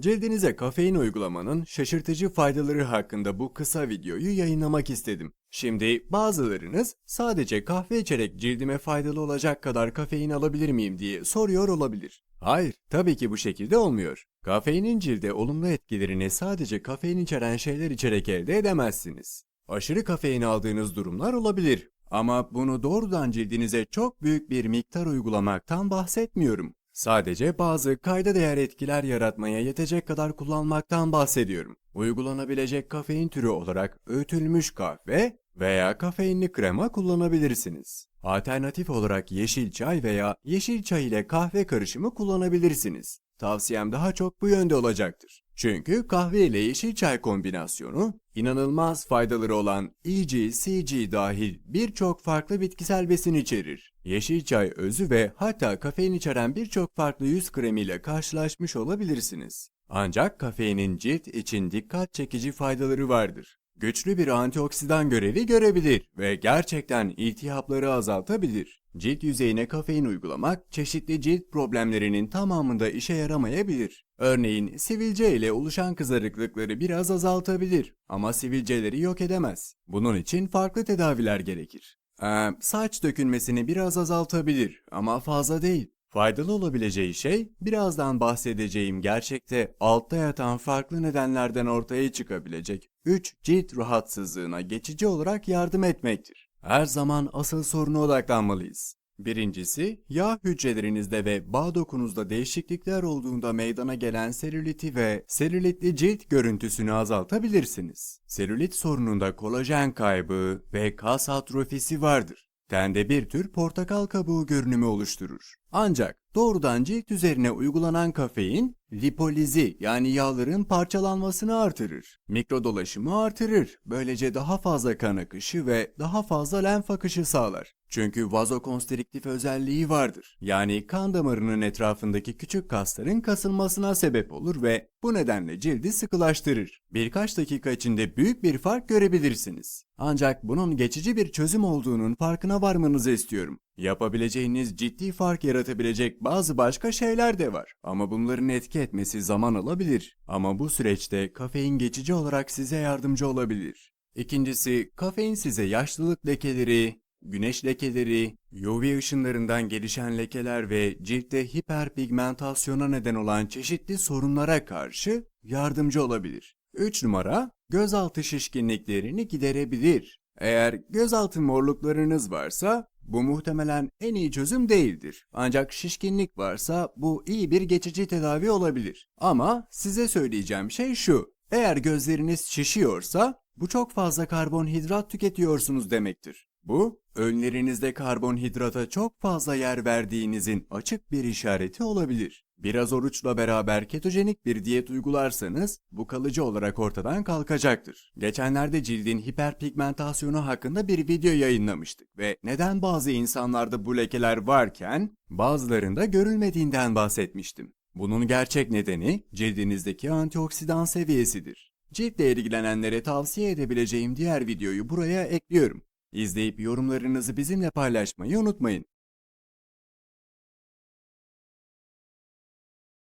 Cildinize kafein uygulamanın şaşırtıcı faydaları hakkında bu kısa videoyu yayınlamak istedim. Şimdi bazılarınız sadece kahve içerek cildime faydalı olacak kadar kafein alabilir miyim diye soruyor olabilir. Hayır, tabii ki bu şekilde olmuyor. Kafeinin cilde olumlu etkilerini sadece kafein içeren şeyler içerek elde edemezsiniz. Aşırı kafein aldığınız durumlar olabilir. Ama bunu doğrudan cildinize çok büyük bir miktar uygulamaktan bahsetmiyorum. Sadece bazı kayda değer etkiler yaratmaya yetecek kadar kullanmaktan bahsediyorum. Uygulanabilecek kafein türü olarak öğütülmüş kahve veya kafeinli krema kullanabilirsiniz. Alternatif olarak yeşil çay veya yeşil çay ile kahve karışımı kullanabilirsiniz. Tavsiyem daha çok bu yönde olacaktır. Çünkü kahve ile yeşil çay kombinasyonu inanılmaz faydaları olan EG, CG dahil birçok farklı bitkisel besin içerir. Yeşil çay özü ve hatta kafein içeren birçok farklı yüz kremiyle karşılaşmış olabilirsiniz. Ancak kafeinin cilt için dikkat çekici faydaları vardır. Güçlü bir antioksidan görevi görebilir ve gerçekten iltihapları azaltabilir. Cilt yüzeyine kafein uygulamak çeşitli cilt problemlerinin tamamında işe yaramayabilir. Örneğin sivilce ile oluşan kızarıklıkları biraz azaltabilir ama sivilceleri yok edemez. Bunun için farklı tedaviler gerekir. Ee, saç dökülmesini biraz azaltabilir ama fazla değil. Faydalı olabileceği şey birazdan bahsedeceğim gerçekte altta yatan farklı nedenlerden ortaya çıkabilecek 3 cilt rahatsızlığına geçici olarak yardım etmektir. Her zaman asıl soruna odaklanmalıyız. Birincisi, yağ hücrelerinizde ve bağ dokunuzda değişiklikler olduğunda meydana gelen selüliti ve selülitli cilt görüntüsünü azaltabilirsiniz. Selülit sorununda kolajen kaybı ve kas atrofisi vardır. Tende bir tür portakal kabuğu görünümü oluşturur. Ancak doğrudan cilt üzerine uygulanan kafein lipolizi yani yağların parçalanmasını artırır. Mikrodolaşımı artırır. Böylece daha fazla kan akışı ve daha fazla lenf akışı sağlar. Çünkü vazokonstriktif özelliği vardır. Yani kan damarının etrafındaki küçük kasların kasılmasına sebep olur ve bu nedenle cildi sıkılaştırır. Birkaç dakika içinde büyük bir fark görebilirsiniz. Ancak bunun geçici bir çözüm olduğunun farkına varmanızı istiyorum. Yapabileceğiniz ciddi fark yaratabilecek bazı başka şeyler de var. Ama bunların etki etmesi zaman alabilir. Ama bu süreçte kafein geçici olarak size yardımcı olabilir. İkincisi, kafein size yaşlılık lekeleri, güneş lekeleri, UV ışınlarından gelişen lekeler ve ciltte hiperpigmentasyona neden olan çeşitli sorunlara karşı yardımcı olabilir. 3 numara, gözaltı şişkinliklerini giderebilir. Eğer gözaltı morluklarınız varsa bu muhtemelen en iyi çözüm değildir. Ancak şişkinlik varsa bu iyi bir geçici tedavi olabilir. Ama size söyleyeceğim şey şu. Eğer gözleriniz şişiyorsa bu çok fazla karbonhidrat tüketiyorsunuz demektir. Bu, öğünlerinizde karbonhidrata çok fazla yer verdiğinizin açık bir işareti olabilir. Biraz oruçla beraber ketojenik bir diyet uygularsanız bu kalıcı olarak ortadan kalkacaktır. Geçenlerde cildin hiperpigmentasyonu hakkında bir video yayınlamıştık ve neden bazı insanlarda bu lekeler varken bazılarında görülmediğinden bahsetmiştim. Bunun gerçek nedeni cildinizdeki antioksidan seviyesidir. Ciltle ilgilenenlere tavsiye edebileceğim diğer videoyu buraya ekliyorum. İzleyip yorumlarınızı bizimle paylaşmayı unutmayın.